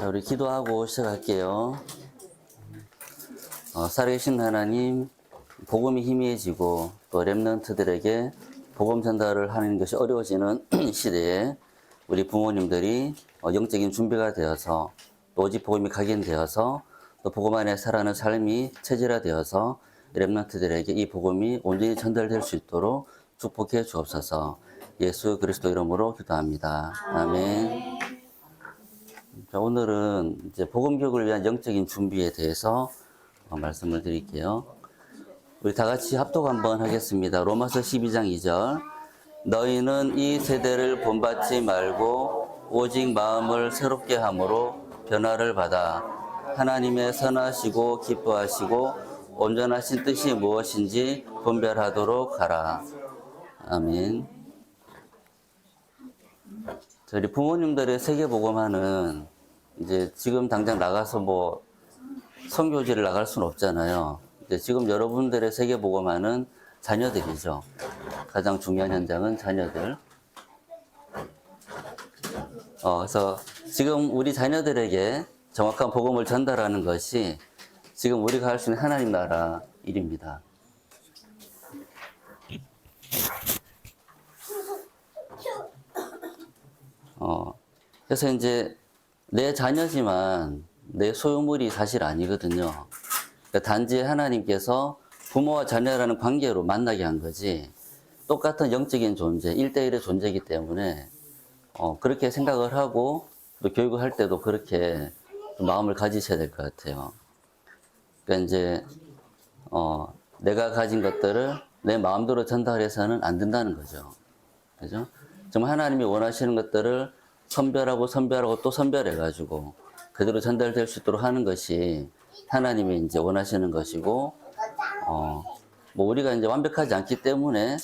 자, 우리 기도하고 시작할게요. 어, 살아계신 하나님, 복음이 희미해지고 또 랩런트들에게 복음 전달을 하는 것이 어려워지는 시대에 우리 부모님들이 어, 영적인 준비가 되어서 또 오직 복음이 각인되어서 또 복음 안에 살아가는 삶이 체질화되어서 랩런트들에게 이 복음이 온전히 전달될 수 있도록 축복해 주옵소서. 예수 그리스도 이름으로 기도합니다. 아멘. 자, 오늘은 이제 복음 교육을 위한 영적인 준비에 대해서 어, 말씀을 드릴게요. 우리 다 같이 합독 한번 하겠습니다. 로마서 12장 2절. 너희는 이 세대를 본받지 말고 오직 마음을 새롭게 함으로 변화를 받아 하나님의 선하시고 기뻐하시고 온전하신 뜻이 무엇인지 분별하도록 하라. 아멘. 저희 부모님들의 세계복음화는 이제 지금 당장 나가서 뭐 선교지를 나갈 수는 없잖아요. 이제 지금 여러분들의 세계복음화는 자녀들이죠. 가장 중요한 현장은 자녀들. 어, 그래서 지금 우리 자녀들에게 정확한 복음을 전달하는 것이 지금 우리가 할 수 있는 하나님 나라 일입니다. 어, 그래서 이제 내 자녀지만 내 소유물이 사실 아니거든요. 그러니까 단지 하나님께서 부모와 자녀라는 관계로 만나게 한 거지, 똑같은 영적인 존재, 1대1의 존재이기 때문에, 어, 그렇게 생각을 하고, 또 교육을 할 때도 그렇게 좀 마음을 가지셔야 될 것 같아요. 그러니까 이제, 어, 내가 가진 것들을 내 마음대로 전달해서는 안 된다는 거죠. 그죠? 정말 하나님이 원하시는 것들을 선별하고 선별하고 또 선별해가지고 그대로 전달될 수 있도록 하는 것이 하나님이 이제 원하시는 것이고, 어, 뭐 우리가 이제 완벽하지 않기 때문에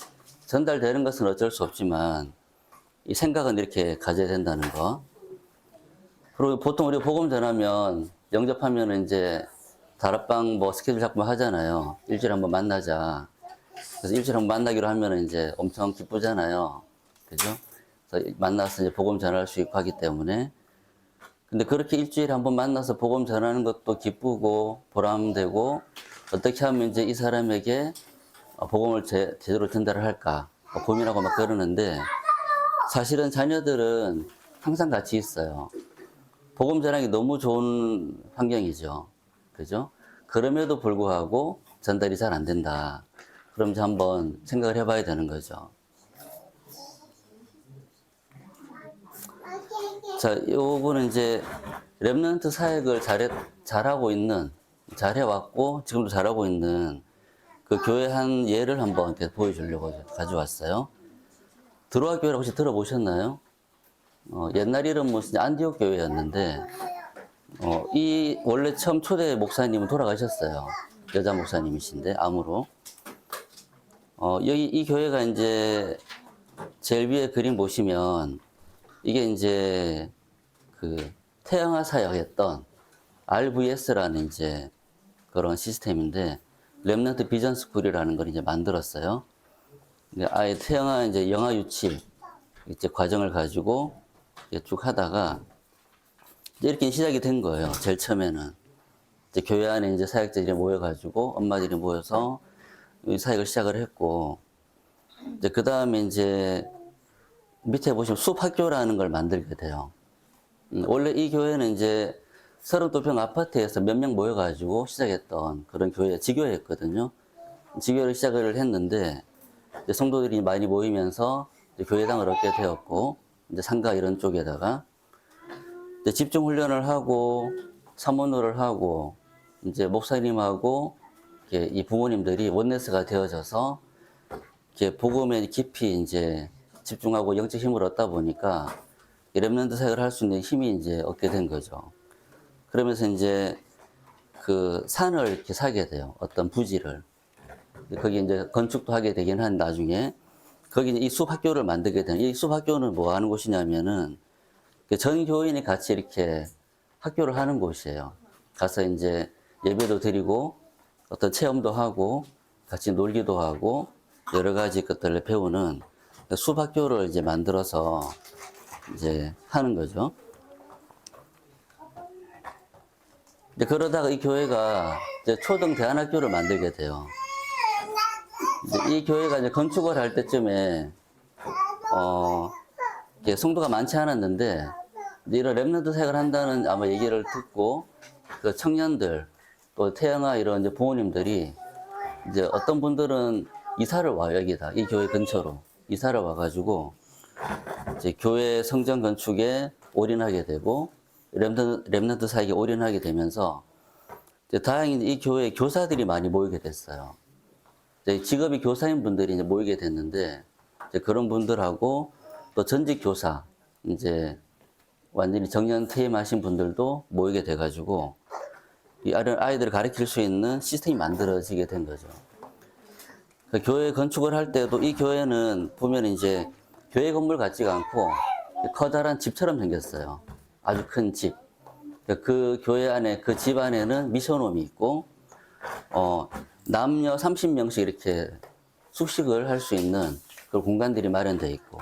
전달되는 것은 어쩔 수 없지만 이 생각은 이렇게 가져야 된다는 거. 그리고 보통 우리 복음 전하면 영접하면 이제 다락방 뭐 스케줄 잡고 하잖아요. 일주일에 한번 만나자. 그래서 일주일에 한번 만나기로 하면 이제 엄청 기쁘잖아요. 그죠? 만나서 이제 복음 전할 수 있고 하기 때문에. 근데 그렇게 일주일에 한 번 만나서 복음 전하는 것도 기쁘고 보람되고 어떻게 하면 이제 이 사람에게 어, 복음을 제, 제대로 전달을 할까 뭐 고민하고 막 그러는데 사실은 자녀들은 항상 같이 있어요. 복음 전하기 너무 좋은 환경이죠. 그죠? 그럼에도 불구하고 전달이 잘 안 된다. 그럼 이제 한번 생각을 해봐야 되는 거죠. 자, 요거는 이제 랩런트 사역을 잘해, 잘하고 있는, 잘해왔고, 지금도 잘하고 있는 그 교회 한 예를 한번 보여주려고 가져왔어요. 들어와 교회를 혹시 들어보셨나요? 어, 옛날 이름은 이제 안디옥 교회였는데, 어, 이 원래 처음 초대 목사님은 돌아가셨어요. 여자 목사님이신데, 암으로. 어, 여기 이 교회가 이제 제일 위에 그림 보시면 이게 이제 그 태양화 사역했던 RVS라는 이제 그런 시스템인데 랩런트 비전 스쿨이라는 걸 이제 만들었어요. 아예 태양화 이제 영화 유치 이제 과정을 가지고 이제 쭉 하다가 이제 이렇게 시작이 된 거예요. 제일 처음에는 이제 교회 안에 이제 사역자들이 모여가지고 엄마들이 모여서 이 사역을 시작을 했고 이제 그 다음에 이제 밑에 보시면 숲학교라는 걸 만들게 돼요. 음, 원래 이 교회는 이제 32평 아파트에서 몇 명 모여가지고 시작했던 그런 교회, 지교회였거든요. 지교를 시작을 했는데, 성도들이 많이 모이면서 교회당을 얻게 되었고, 이제 상가 이런 쪽에다가, 이제 집중 훈련을 하고, 사모노를 하고, 이제 목사님하고, 이 부모님들이 원네스가 되어져서, 이렇게 복음에 깊이 이제 집중하고 영적 힘을 얻다 보니까 이 랩런트 사역을 할 수 있는 힘이 이제 얻게 된 거죠. 그러면서 이제 그 산을 이렇게 사게 돼요. 어떤 부지를. 거기 이제 건축도 하게 되긴 한 나중에 거기 이 숲학교를 만들게 되는 이 숲학교는 뭐 하는 곳이냐면은 그전 교인이 같이 이렇게 학교를 하는 곳이에요. 가서 이제 예배도 드리고 어떤 체험도 하고 같이 놀기도 하고 여러 가지 것들을 배우는 수학교를 이제 만들어서 이제 하는 거죠. 그러다가 이 교회가 초등 대안학교를 만들게 돼요. 이 교회가 이제 건축을 할 때쯤에 어 성도가 많지 않았는데 이런 랩런트 사역을 한다는 아마 얘기를 듣고 그 청년들 또 태영아 이런 이제 부모님들이 이제 어떤 분들은 이사를 와요 여기다 이 교회 근처로 이사를 와가지고 이제 교회 성전 건축에 올인하게 되고 랩런트 사역에 올인하게 되면서 다행히 이 교회 교사들이 많이 모이게 됐어요. 직업이 교사인 분들이 이제 모이게 됐는데 그런 분들하고 또 전직 교사 이제 완전히 정년 퇴임하신 분들도 모이게 돼가지고 이 아이들- 아이들을 가르칠 수 있는 시스템이 만들어지게 된 거죠. 그 교회 건축을 할 때도 이 교회는 보면 이제 교회 건물 같지가 않고 커다란 집처럼 생겼어요. 아주 큰 집. 그 교회 안에 그 집 안에는 미션홈이 있고 어, 남녀 30명씩 이렇게 숙식을 할 수 있는 그 공간들이 마련되어 있고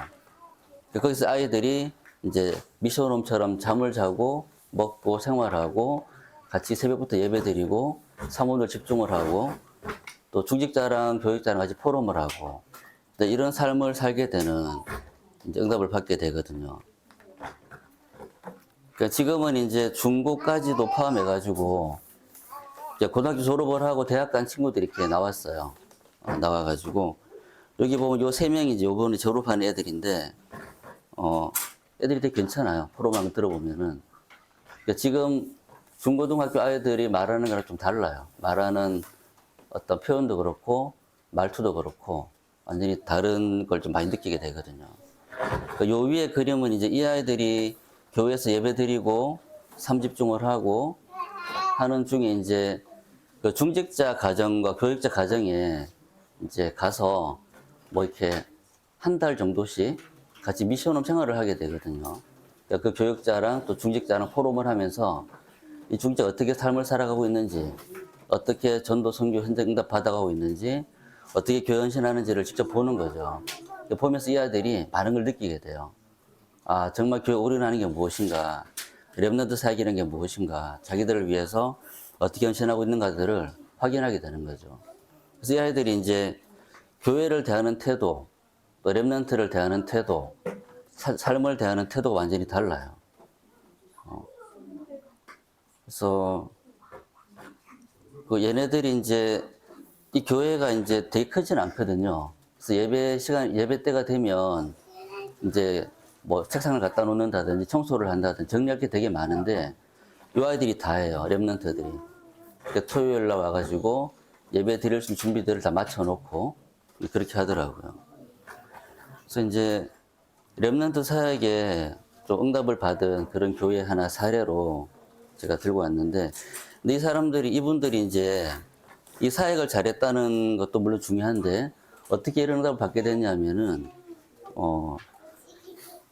거기서 아이들이 이제 미션홈처럼 잠을 자고 먹고 생활하고 같이 새벽부터 예배드리고 사모들 집중을 하고 또 중직자랑 교육자랑 같이 포럼을 하고 이런 삶을 살게 되는 응답을 받게 되거든요. 그러니까 지금은 이제 중고까지도 포함해가지고 이제 고등학교 졸업을 하고 대학 간 친구들이 이렇게 나왔어요. 어, 나와가지고 여기 보면 요 세 명이 이제 요번에 졸업한 애들인데 어 애들이 되게 괜찮아요. 프로그램 들어보면은 그러니까 지금 중고등학교 아이들이 말하는 거랑 좀 달라요. 말하는 어떤 표현도 그렇고 말투도 그렇고 완전히 다른 걸 좀 많이 느끼게 되거든요. 그요 위에 그림은 이제 이 아이들이 교회에서 예배 드리고 삼집중을 하고 하는 중에 이제 그 중직자 가정과 교육자 가정에 이제 가서 뭐 이렇게 한 달 정도씩 같이 미션홈 생활을 하게 되거든요. 그러니까 그 교육자랑 또 중직자랑 포럼을 하면서 이 중직자 어떻게 삶을 살아가고 있는지, 어떻게 전도 선교 현장 응답 받아가고 있는지, 어떻게 교회 헌신하는지를 직접 보는 거죠. 보면서 이 아들이 많은 걸 느끼게 돼요. 아, 정말 교회 올인하는 게 무엇인가, 랩너드 사역이라는 게 무엇인가, 자기들을 위해서 어떻게 헌신하고 있는가들을 확인하게 되는 거죠. 그래서 이 아이들이 이제 교회를 대하는 태도, 또 랩런트를 대하는 태도, 사- 삶을 대하는 태도가 완전히 달라요. 어. 그래서 그 얘네들이 이제 이 교회가 이제 되게 크진 않거든요. 그래서 예배 시간, 예배 때가 되면 이제 뭐 책상을 갖다 놓는다든지 청소를 한다든지 정리할 게 되게 많은데 이 아이들이 다 해요. 랩런트들이. 그러니까 토요일 날 와가지고 예배 드릴 수 있는 준비들을 다 맞춰놓고 그렇게 하더라고요. 그래서 이제 랩런트 사역에 좀 응답을 받은 그런 교회 하나 사례로 제가 들고 왔는데 근데 이 사람들이 이분들이 이제 이 사역을 잘했다는 것도 물론 중요한데 어떻게 이런 응답을 받게 됐냐면은 어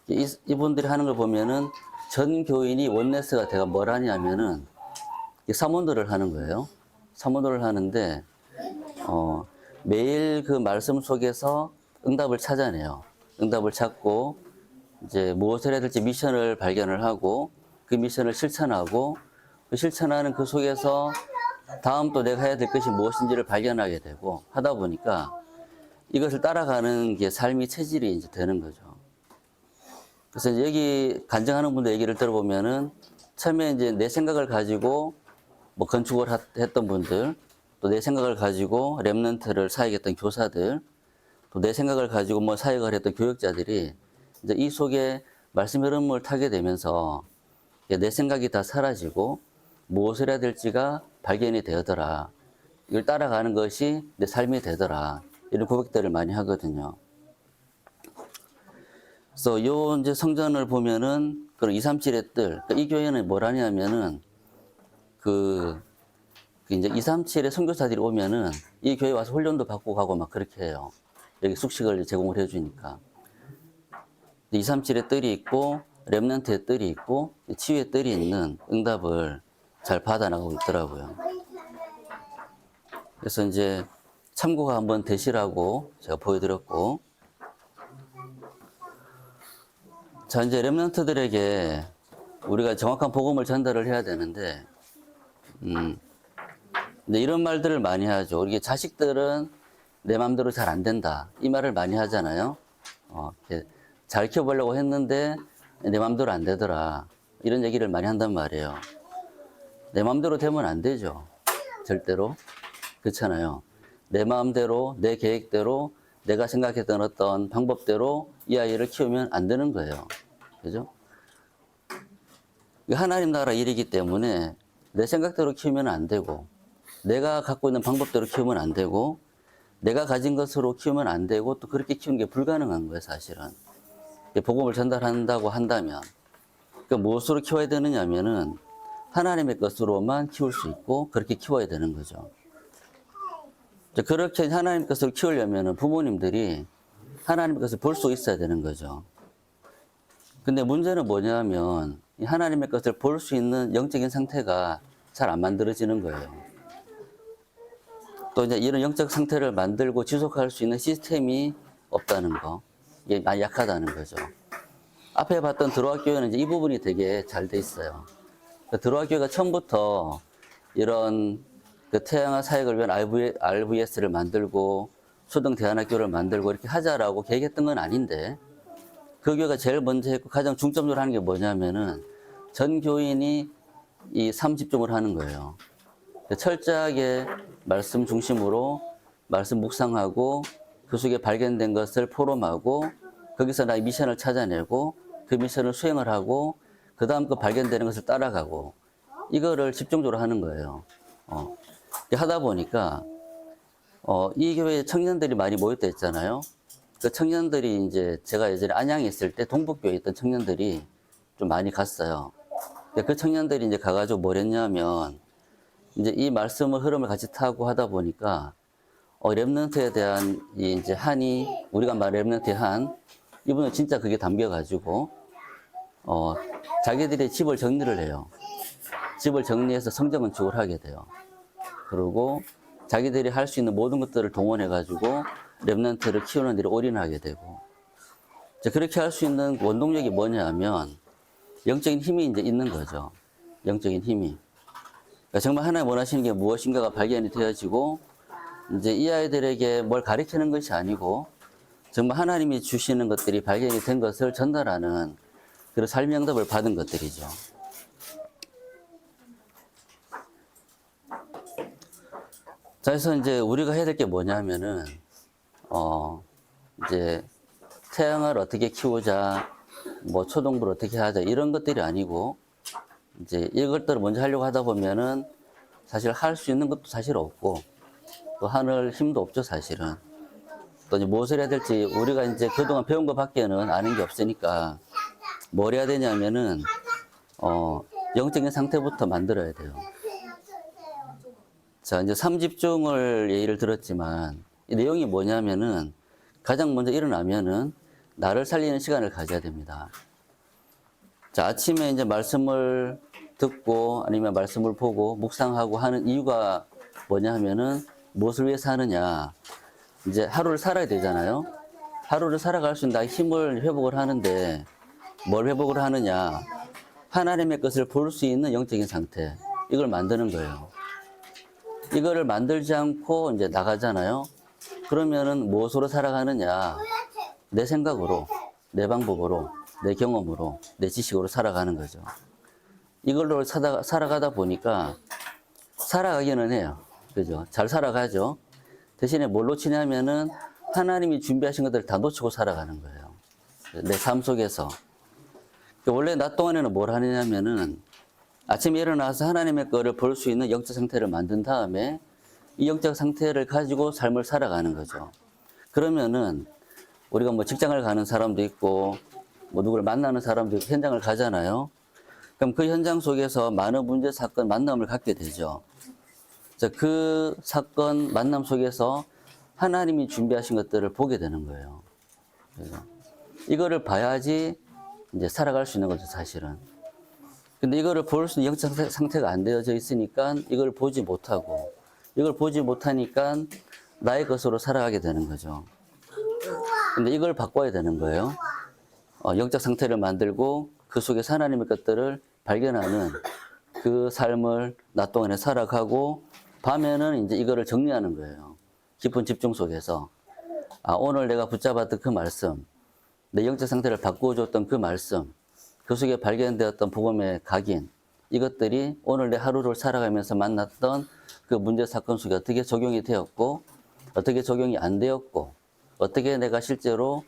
이, 이분들이 하는 걸 보면은 전 교인이 원네스가 제가 뭘 하냐면은 이 사모들을 하는 거예요. 사모들을 하는데 어, 매일 그 말씀 속에서 응답을 찾아내요. 응답을 찾고 이제 무엇을 해야 될지 미션을 발견을 하고 그 미션을 실천하고 그 실천하는 그 속에서 다음 또 내가 해야 될 것이 무엇인지를 발견하게 되고 하다 보니까 이것을 따라가는 게 삶이 체질이 이제 되는 거죠. 그래서 여기 간증하는 분들 얘기를 들어보면은 처음에 이제 내 생각을 가지고 뭐 건축을 하- 했던 분들, 또 내 생각을 가지고 랩런트를 사역했던 교사들, 또 내 생각을 가지고 뭐 사역을 했던 교육자들이 이제 이 속에 말씀 흐름을 타게 되면서 내 생각이 다 사라지고 무엇을 해야 될지가 발견이 되더라. 이걸 따라가는 것이 내 삶이 되더라. 이런 고백들을 많이 하거든요. 그래서 요 이제 성전을 보면은 그런 2, 3, 7의 뜰. 그러니까 이 교회는 뭘 하냐면은 그, 그 이제 2, 3, 7의 선교사들이 오면은 이 교회 와서 훈련도 받고 가고 막 그렇게 해요. 여기 숙식을 제공을 해주니까. 2, 3, 7의 뜰이 있고 랩런트의 뜰이 있고 치유의 뜰이 있는 응답을 잘 받아나가고 있더라고요. 그래서 이제 참고가 한번 되시라고 제가 보여드렸고 자, 이제 랩런트들에게 우리가 정확한 복음을 전달을 해야 되는데, 음. 근데 이런 말들을 많이 하죠. 우리 자식들은 내 마음대로 잘 안 된다. 이 말을 많이 하잖아요. 어, 잘 키워보려고 했는데 내 마음대로 안 되더라. 이런 얘기를 많이 한단 말이에요. 내 마음대로 되면 안 되죠. 절대로. 그렇잖아요. 내 마음대로, 내 계획대로, 내가 생각했던 어떤 방법대로 이 아이를 키우면 안 되는 거예요. 그죠? 하나님 나라 일이기 때문에 내 생각대로 키우면 안 되고, 내가 갖고 있는 방법대로 키우면 안 되고, 내가 가진 것으로 키우면 안 되고, 또 그렇게 키우는 게 불가능한 거예요, 사실은. 복음을 전달한다고 한다면. 그 무엇으로 키워야 되느냐 면은, 하나님의 것으로만 키울 수 있고, 그렇게 키워야 되는 거죠. 그렇게 하나님 것을 키우려면 부모님들이 하나님 것을 볼 수 있어야 되는 거죠. 근데 문제는 뭐냐면 이 하나님의 것을 볼 수 있는 영적인 상태가 잘 안 만들어지는 거예요. 또 이제 이런 영적 상태를 만들고 지속할 수 있는 시스템이 없다는 거. 이게 약하다는 거죠. 앞에 봤던 들어와 교회는 이제 이 부분이 되게 잘 돼 있어요. 들어와 교회가 처음부터 이런 그 태양아 사역을 위한 RV, RVS를 만들고 초등 대안학교를 만들고 이렇게 하자라고 계획했던 건 아닌데 그 교회가 제일 먼저 했고 가장 중점적으로 하는 게 뭐냐면은 전 교인이 이 삼집중을 하는 거예요. 철저하게 말씀 중심으로 말씀 묵상하고 그 속에 발견된 것을 포럼하고 거기서 나의 미션을 찾아내고 그 미션을 수행을 하고 그 다음 그 발견되는 것을 따라가고 이거를 집중적으로 하는 거예요. 어. 하다 보니까 어, 이 교회에 청년들이 많이 모였다 했잖아요. 그 청년들이 이제 제가 예전에 안양에 있을 때 동북교에 있던 청년들이 좀 많이 갔어요. 그 청년들이 이제 가가지고 뭘 했냐면 이제 이 말씀의 흐름을 같이 타고 하다 보니까 어, 랩런트에 대한 이 이제 한이 우리가 말하는 랩런트의 한 이분은 진짜 그게 담겨가지고 어, 자기들의 집을 정리를 해요. 집을 정리해서 성전 건축을 하게 돼요. 그리고 자기들이 할 수 있는 모든 것들을 동원해가지고 랩런트를 키우는 일에 올인하게 되고 이제 그렇게 할 수 있는 원동력이 뭐냐 하면 영적인 힘이 이제 있는 거죠. 영적인 힘이. 그러니까 정말 하나님 원하시는 게 무엇인가가 발견이 되어지고 이제 이 아이들에게 뭘 가리키는 것이 아니고 정말 하나님이 주시는 것들이 발견이 된 것을 전달하는 그런 삶의 응답을 받은 것들이죠. 자, 그래서 이제 우리가 해야 될 게 뭐냐면은, 어, 이제 태양을 어떻게 키우자, 뭐 초동부를 어떻게 하자, 이런 것들이 아니고, 이제 이것들을 먼저 하려고 하다 보면은 사실 할 수 있는 것도 사실 없고, 또 하늘 힘도 없죠, 사실은. 또 이제 무엇을 해야 될지 우리가 이제 그동안 배운 것 밖에는 아는 게 없으니까, 뭘 해야 되냐면은, 어, 영적인 상태부터 만들어야 돼요. 자, 이제 삼집중을 예를 들었지만, 이 내용이 뭐냐면은, 가장 먼저 일어나면은, 나를 살리는 시간을 가져야 됩니다. 자, 아침에 이제 말씀을 듣고, 아니면 말씀을 보고, 묵상하고 하는 이유가 뭐냐 하면은, 무엇을 위해서 하느냐. 이제 하루를 살아야 되잖아요. 하루를 살아갈 수 있는 나의 힘을 회복을 하는데, 뭘 회복을 하느냐. 하나님의 것을 볼 수 있는 영적인 상태. 이걸 만드는 거예요. 이거를 만들지 않고 이제 나가잖아요. 그러면은 무엇으로 살아가느냐? 내 생각으로, 내 방법으로, 내 경험으로, 내 지식으로 살아가는 거죠. 이걸로 살아, 살아가다 보니까 살아가기는 해요. 그죠? 잘 살아가죠. 대신에 뭘 놓치냐면은 하나님이 준비하신 것들을 다 놓치고 살아가는 거예요. 내 삶 속에서. 원래 낮 동안에는 뭘 하느냐면은 아침에 일어나서 하나님의 거를 볼 수 있는 영적 상태를 만든 다음에 이 영적 상태를 가지고 삶을 살아가는 거죠. 그러면은 우리가 뭐 직장을 가는 사람도 있고 뭐 누구를 만나는 사람도 있고 현장을 가잖아요. 그럼 그 현장 속에서 많은 문제, 사건, 만남을 갖게 되죠. 자, 그 사건, 만남 속에서 하나님이 준비하신 것들을 보게 되는 거예요. 그래서 이거를 봐야지 이제 살아갈 수 있는 거죠, 사실은. 근데 이거를 볼 수 있는 영적 상태- 상태가 안 되어져 있으니까 이걸 보지 못하고 이걸 보지 못하니까 나의 것으로 살아가게 되는 거죠. 근데 이걸 바꿔야 되는 거예요. 어, 영적 상태를 만들고 그 속에 하나님의 것들을 발견하는 그 삶을 낮 동안에 살아가고 밤에는 이제 이거를 정리하는 거예요. 깊은 집중 속에서 아 오늘 내가 붙잡았던 그 말씀, 내 영적 상태를 바꾸어줬던 그 말씀, 그 속에 발견되었던 복음의 각인 이것들이 오늘 내 하루를 살아가면서 만났던 그 문제 사건 속에 어떻게 적용이 되었고 어떻게 적용이 안 되었고 어떻게 내가 실제로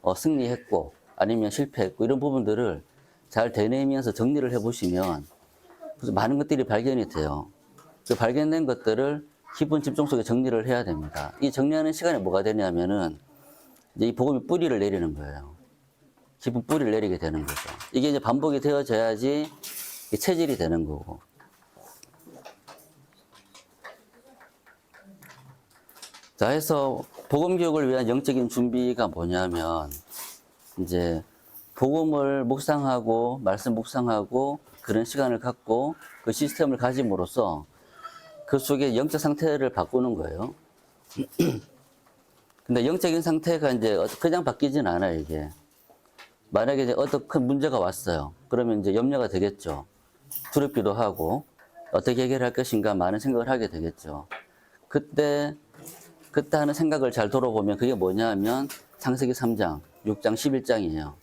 어, 승리했고 아니면 실패했고 이런 부분들을 잘 되뇌면서 정리를 해보시면 많은 것들이 발견이 돼요. 그 발견된 것들을 깊은 집중 속에 정리를 해야 됩니다. 이 정리하는 시간에 뭐가 되냐면은 이제 이 복음이 뿌리를 내리는 거예요. 깊은 뿌리를 내리게 되는 거죠. 이게 이제 반복이 되어져야지 이 체질이 되는 거고. 자, 해서 복음 교육을 위한 영적인 준비가 뭐냐면 이제 복음을 묵상하고 말씀 묵상하고 그런 시간을 갖고 그 시스템을 가짐으로써 그 속에 영적 상태를 바꾸는 거예요. 근데 영적인 상태가 이제 그냥 바뀌진 않아요, 이게. 만약에 이제 어떤 큰 문제가 왔어요. 그러면 이제 염려가 되겠죠. 두렵기도 하고, 어떻게 해결할 것인가 많은 생각을 하게 되겠죠. 그때, 그때 하는 생각을 잘 돌아보면 그게 뭐냐 하면 창세기 3장, 6장, 11장이에요.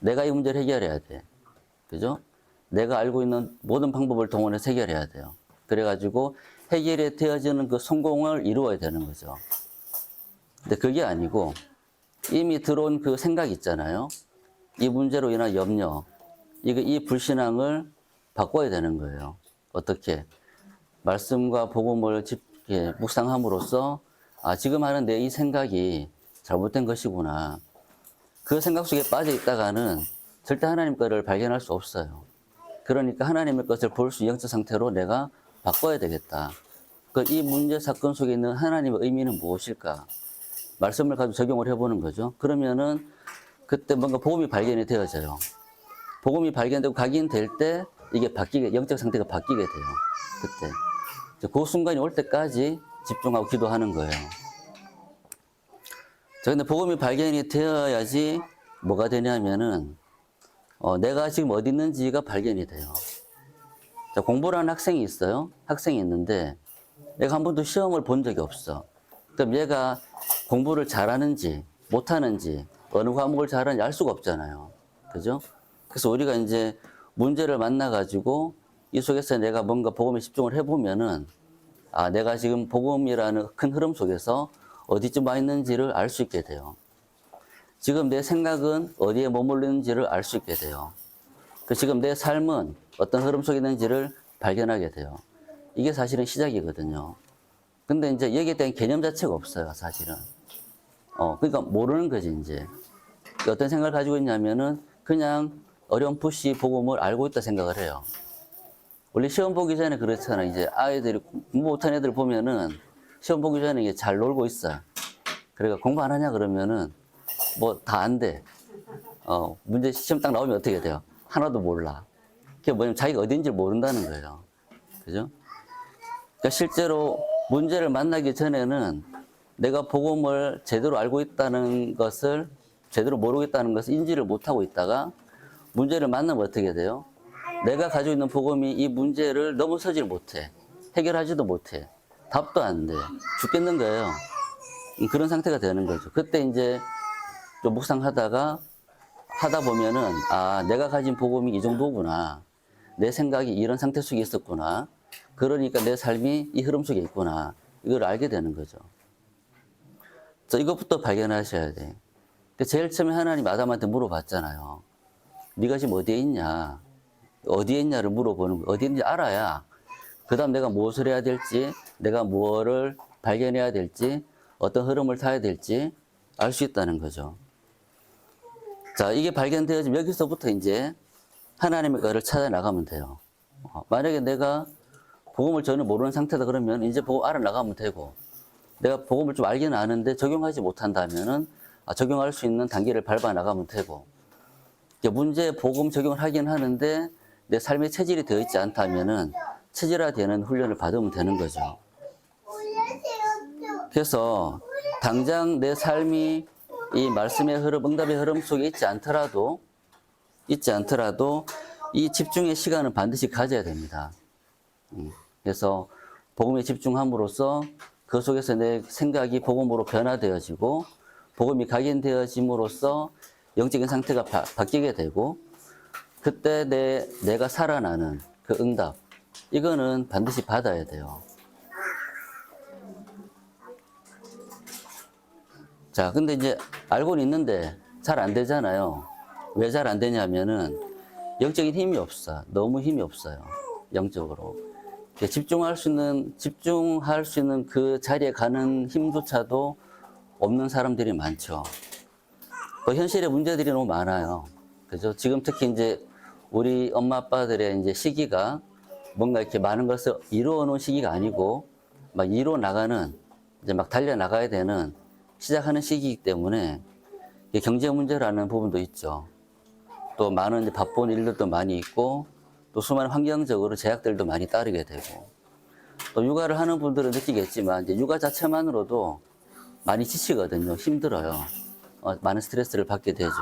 내가 이 문제를 해결해야 돼. 그죠? 내가 알고 있는 모든 방법을 동원해서 해결해야 돼요. 그래가지고 해결이 되어지는 그 성공을 이루어야 되는 거죠. 근데 그게 아니고 이미 들어온 그 생각 있잖아요. 이 문제로 인한 염려, 이거 이 불신앙을 바꿔야 되는 거예요. 어떻게? 말씀과 복음을 집, 예, 묵상함으로써 아, 지금 하는 내 이 생각이 잘못된 것이구나. 그 생각 속에 빠져 있다가는 절대 하나님 거를 발견할 수 없어요. 그러니까 하나님의 것을 볼 수 영적 상태로 내가 바꿔야 되겠다. 그 이 문제 사건 속에 있는 하나님의 의미는 무엇일까? 말씀을 가지고 적용을 해보는 거죠. 그러면은 그때 뭔가 복음이 발견이 되어져요. 복음이 발견되고 각인될 때 이게 바뀌게 영적 상태가 바뀌게 돼요. 그때 그 순간이 올 때까지 집중하고 기도하는 거예요. 자, 근데 복음이 발견이 되어야지 뭐가 되냐면은 어, 내가 지금 어디 있는지가 발견이 돼요. 자, 공부를 하는 학생이 있어요. 학생이 있는데 얘가 한 번도 시험을 본 적이 없어. 그럼 얘가 공부를 잘하는지 못하는지 어느 과목을 잘하는지 알 수가 없잖아요. 그죠? 그래서 우리가 이제 문제를 만나가지고 이 속에서 내가 뭔가 복음에 집중을 해보면은 아, 내가 지금 복음이라는 큰 흐름 속에서 어디쯤 와 있는지를 알 수 있게 돼요. 지금 내 생각은 어디에 머물르는지를 알 수 있게 돼요. 그 지금 내 삶은 어떤 흐름 속에 있는지를 발견하게 돼요. 이게 사실은 시작이거든요. 근데 이제 여기에 대한 개념 자체가 없어요, 사실은. 어, 그러니까 모르는 거지, 이제. 어떤 생각을 가지고 있냐면은 그냥 어렴풋이 복음을 알고 있다 생각을 해요. 원래 시험 보기 전에 그렇잖아. 이제 아이들이 공부 못하는 애들 보면은 시험 보기 전에 이게 잘 놀고 있어. 그러니까 공부 안 하냐 그러면은 뭐 다 안 돼. 어, 문제 시험 딱 나오면 어떻게 돼요? 하나도 몰라. 그게 뭐냐면 자기가 어딘지 모른다는 거예요. 그죠? 그러니까 실제로 문제를 만나기 전에는 내가 복음을 제대로 알고 있다는 것을 제대로 모르고 있다는 것을 인지를 못하고 있다가 문제를 만나면 어떻게 돼요? 내가 가지고 있는 복음이 이 문제를 넘어서질 못해. 해결하지도 못해. 답도 안 돼. 죽겠는 거예요. 음, 그런 상태가 되는 거죠. 그때 이제 좀 묵상하다가 하다 보면은 아 내가 가진 복음이 이 정도구나. 내 생각이 이런 상태 속에 있었구나. 그러니까 내 삶이 이 흐름 속에 있구나. 이걸 알게 되는 거죠. 자, 이것부터 발견하셔야 돼. 근데 제일 처음에 하나님 아담한테 물어봤잖아요. 네가 지금 어디에 있냐? 어디에 있냐를 물어보는 거. 어디에 있는지 알아야 그 다음 내가 무엇을 해야 될지, 내가 무엇을 발견해야 될지, 어떤 흐름을 타야 될지 알 수 있다는 거죠. 자, 이게 발견되어지면 여기서부터 이제 하나님의 거를 찾아 나가면 돼요. 어, 만약에 내가 복음을 전혀 모르는 상태다 그러면 이제 복음 알아 나가면 되고, 내가 복음을 좀 알기는 아는데 적용하지 못한다면은 아, 적용할 수 있는 단계를 밟아 나가면 되고, 문제 복음 적용을 하긴 하는데 내 삶의 체질이 되어 있지 않다면은 체질화되는 훈련을 받으면 되는 거죠. 그래서 당장 내 삶이 이 말씀의 흐름, 응답의 흐름 속에 있지 않더라도 있지 않더라도 이 집중의 시간은 반드시 가져야 됩니다. 음, 그래서 복음에 집중함으로써 그 속에서 내 생각이 복음으로 변화되어지고 복음이 각인되어짐으로써 영적인 상태가 바, 바뀌게 되고 그때 내 내가 살아나는 그 응답 이거는 반드시 받아야 돼요. 자, 근데 이제 알고는 있는데 잘 안 되잖아요. 왜 잘 안 되냐면은 영적인 힘이 없어. 너무 힘이 없어요. 영적으로. 집중할 수 있는, 집중할 수 있는 그 자리에 가는 힘조차도 없는 사람들이 많죠. 그 현실의 문제들이 너무 많아요. 그죠? 지금 특히 이제 우리 엄마 아빠들의 이제 시기가 뭔가 이렇게 많은 것을 이루어 놓은 시기가 아니고 막 이루어 나가는 이제 막 달려 나가야 되는 시작하는 시기이기 때문에 경제 문제라는 부분도 있죠. 또 많은 바쁜 일들도 많이 있고 또 수많은 환경적으로 제약들도 많이 따르게 되고 또 육아를 하는 분들은 느끼겠지만 이제 육아 자체만으로도 많이 지치거든요. 힘들어요. 어, 많은 스트레스를 받게 되죠.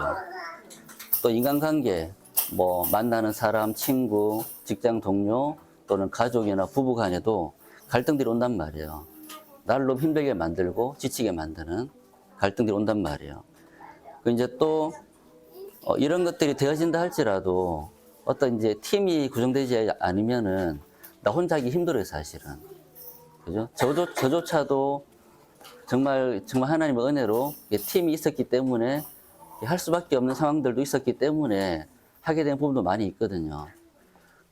또 인간관계, 뭐 만나는 사람, 친구, 직장 동료 또는 가족이나 부부 간에도 갈등들이 온단 말이에요. 너무 힘들게 만들고 지치게 만드는 갈등들이 온단 말이에요. 그 이제 또 어, 이런 것들이 되어진다 할지라도 어떤 이제 팀이 구성되지 않으면은 나 혼자 하기 힘들어요, 사실은. 그죠? 저조, 저조차도 정말, 정말 하나님의 은혜로 팀이 있었기 때문에 할 수밖에 없는 상황들도 있었기 때문에 하게 된 부분도 많이 있거든요.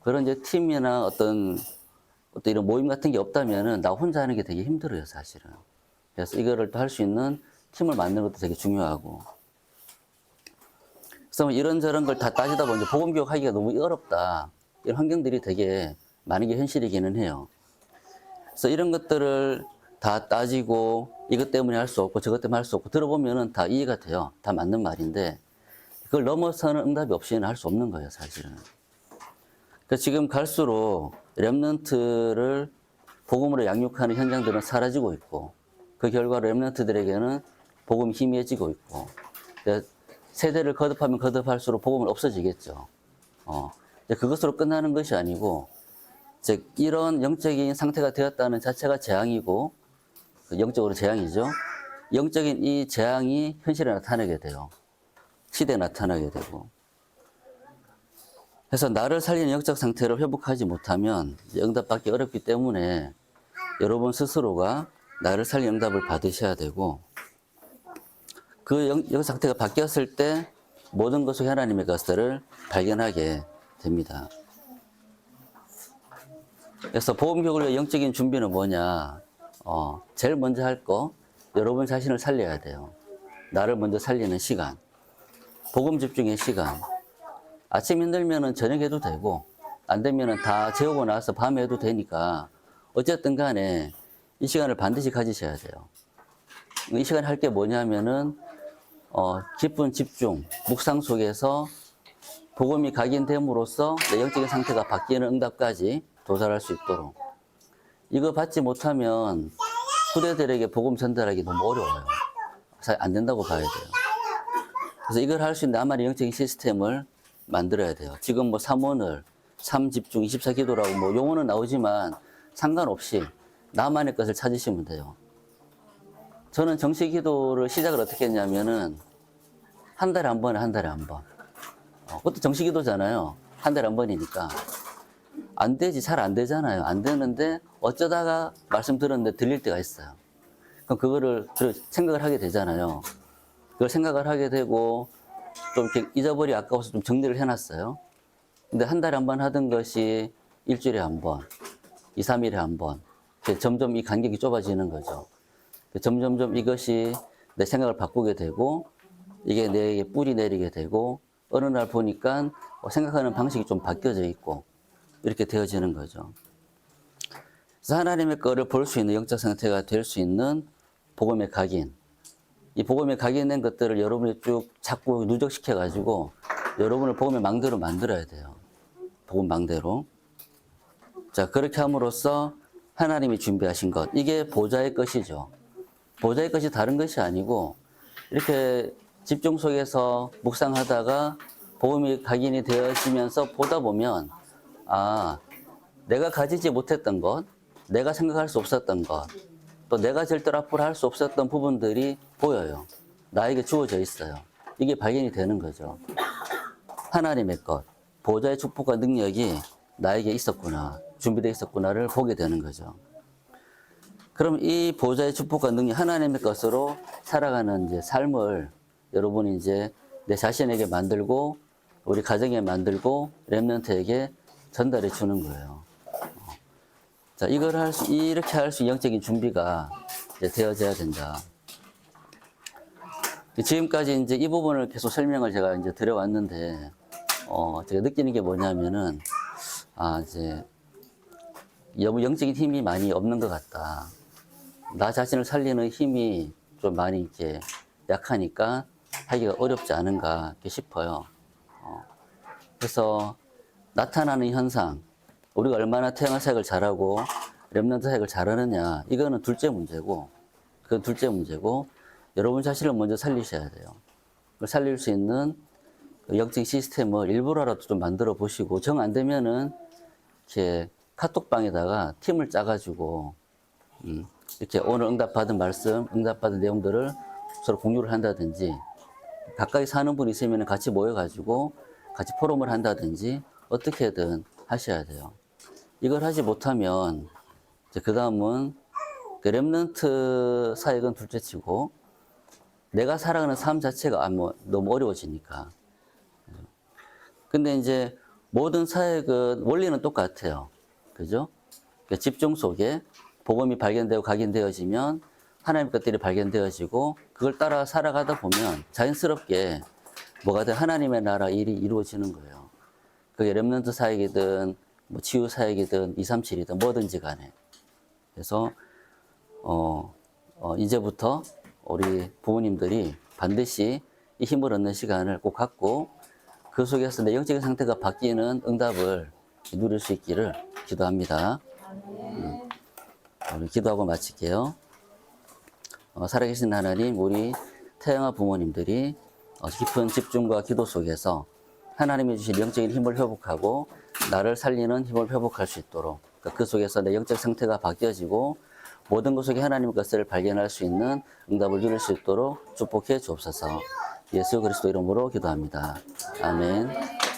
그런 이제 팀이나 어떤, 어떤 이런 모임 같은 게 없다면은 나 혼자 하는 게 되게 힘들어요, 사실은. 그래서 이거를 또 할 수 있는 팀을 만드는 것도 되게 중요하고. 그래서 뭐 이런저런 걸 다 따지다 보니 복음 교육 하기가 너무 어렵다. 이런 환경들이 되게 많은 게 현실이기는 해요. 그래서 이런 것들을 다 따지고 이것 때문에 할 수 없고 저것 때문에 할 수 없고 들어보면은 다 이해가 돼요. 다 맞는 말인데 그걸 넘어서는 응답이 없이는 할 수 없는 거예요, 사실은. 그래서 지금 갈수록 랩런트를 복음으로 양육하는 현장들은 사라지고 있고 그 결과로 랩런트들에게는 복음이 희미해지고 있고 세대를 거듭하면 거듭할수록 복음은 없어지겠죠. 어, 그것으로 끝나는 것이 아니고 즉 이런 영적인 상태가 되었다는 자체가 재앙이고 그 영적으로 재앙이죠. 영적인 이 재앙이 현실에 나타나게 돼요. 시대에 나타나게 되고. 그래서 나를 살리는 영적 상태를 회복하지 못하면 응답받기 어렵기 때문에 여러분 스스로가 나를 살리는 응답을 받으셔야 되고 그 영, 영 상태가 바뀌었을 때 모든 것을 하나님의 것들을 발견하게 됩니다. 그래서 보험교육을 위해 영적인 준비는 뭐냐? 어, 제일 먼저 할 거, 여러분 자신을 살려야 돼요. 나를 먼저 살리는 시간. 복음 집중의 시간. 아침 힘들면은 저녁 해도 되고, 안 되면은 다 재우고 나서 밤에 해도 되니까, 어쨌든 간에 이 시간을 반드시 가지셔야 돼요. 이 시간 할 게 뭐냐면은, 어, 깊은 집중, 묵상 속에서 복음이 각인됨으로써 내 영적인 상태가 바뀌는 응답까지 도달할 수 있도록. 이거 받지 못하면 후대들에게 복음 전달하기 너무 어려워요. 잘안 된다고 봐야 돼요. 그래서 이걸 할 수 있는 나만의 영적인 시스템을 만들어야 돼요. 지금 뭐 3원을 3집중 24기도라고 뭐 용어는 나오지만 상관없이 나만의 것을 찾으시면 돼요. 저는 정식 기도를 시작을 어떻게 했냐면은 한 달에 한 번에 한 달에 한 번. 어, 그것도 정식 기도잖아요. 한 달에 한 번이니까. 안 되지, 잘 안 되잖아요. 안 되는데 어쩌다가 말씀 들었는데 들릴 때가 있어요. 그럼 그거를 들- 생각을 하게 되잖아요. 그걸 생각을 하게 되고 좀 이렇게 잊어버리 아까워서 좀 정리를 해놨어요. 근데 한 달에 한 번 하던 것이 일주일에 한 번, 이, 삼일에 한 번. 점점 이 간격이 좁아지는 거죠. 점점점 이것이 내 생각을 바꾸게 되고 이게 내게 뿌리 내리게 되고 어느 날 보니까 어, 생각하는 방식이 좀 바뀌어져 있고 이렇게 되어지는 거죠. 그래서 하나님의 거를 볼 수 있는 영적 상태가 될 수 있는 복음의 각인. 이 복음에 각인된 것들을 여러분이 쭉 자꾸 누적시켜 가지고 여러분을 복음의 망대로 만들어야 돼요. 복음 망대로. 자, 그렇게 함으로써 하나님이 준비하신 것. 이게 보좌의 것이죠. 보좌의 것이 다른 것이 아니고 이렇게 집중 속에서 묵상하다가 복음이 각인이 되어지면서 보다 보면 아 내가 가지지 못했던 것, 내가 생각할 수 없었던 것, 또 내가 절대로 앞으로 할 수 없었던 부분들이 보여요. 나에게 주어져 있어요. 이게 발견이 되는 거죠. 하나님의 것, 보좌의 축복과 능력이 나에게 있었구나, 준비되어 있었구나를 보게 되는 거죠. 그럼 이 보좌의 축복과 능력, 하나님의 것으로 살아가는 이제 삶을 여러분이 이제 내 자신에게 만들고, 우리 가정에 만들고, 랩런트에게 전달해 주는 거예요. 어. 자, 이걸 할 수, 이렇게 할 수 영적인 준비가 되어져야 된다. 지금까지 이제 이 부분을 계속 설명을 제가 이제 드려왔는데, 어, 제가 느끼는 게 뭐냐면은, 아, 이제, 영적인 힘이 많이 없는 것 같다. 나 자신을 살리는 힘이 좀 많이 이렇게 약하니까 하기가 어렵지 않은가 싶어요. 어, 그래서 나타나는 현상, 우리가 얼마나 태양의 사역을 잘하고 렘넌트 사역을 잘하느냐, 이거는 둘째 문제고, 그건 둘째 문제고, 여러분 자신을 먼저 살리셔야 돼요. 살릴 수 있는 그 영적 시스템을 일부러라도 좀 만들어 보시고, 정 안 되면은 이렇게 카톡방에다가 팀을 짜가지고, 음, 이렇게 오늘 응답받은 말씀, 응답받은 내용들을 서로 공유를 한다든지, 가까이 사는 분이 있으면 같이 모여가지고 같이 포럼을 한다든지 어떻게든 하셔야 돼요. 이걸 하지 못하면 그 다음은 그 랩런트 사역은 둘째치고 내가 살아가는 삶 자체가 아, 뭐 너무 어려워지니까. 근데 이제 모든 사역은 원리는 똑같아요. 그죠? 그 집중 속에 복음이 발견되고 각인되어지면 하나님 것들이 발견되어지고 그걸 따라 살아가다 보면 자연스럽게 뭐가든 하나님의 나라 일이 이루어지는 거예요. 그게 렘넌트 사역이든 뭐 치유 사역이든 237이든 뭐든지 간에. 그래서 어, 어, 이제부터 우리 부모님들이 반드시 이 힘을 얻는 시간을 꼭 갖고 그 속에서 내 영적인 상태가 바뀌는 응답을 누릴 수 있기를 기도합니다. 음, 우리 기도하고 마칠게요. 어, 살아계신 하나님, 우리 태양아 부모님들이 어, 깊은 집중과 기도 속에서 하나님이 주신 영적인 힘을 회복하고 나를 살리는 힘을 회복할 수 있도록 그그 속에서 내 영적 상태가 바뀌어지고 모든 것 속에 하나님의 것을 발견할 수 있는 응답을 누릴 수 있도록 축복해 주옵소서. 예수 그리스도 이름으로 기도합니다. 아멘.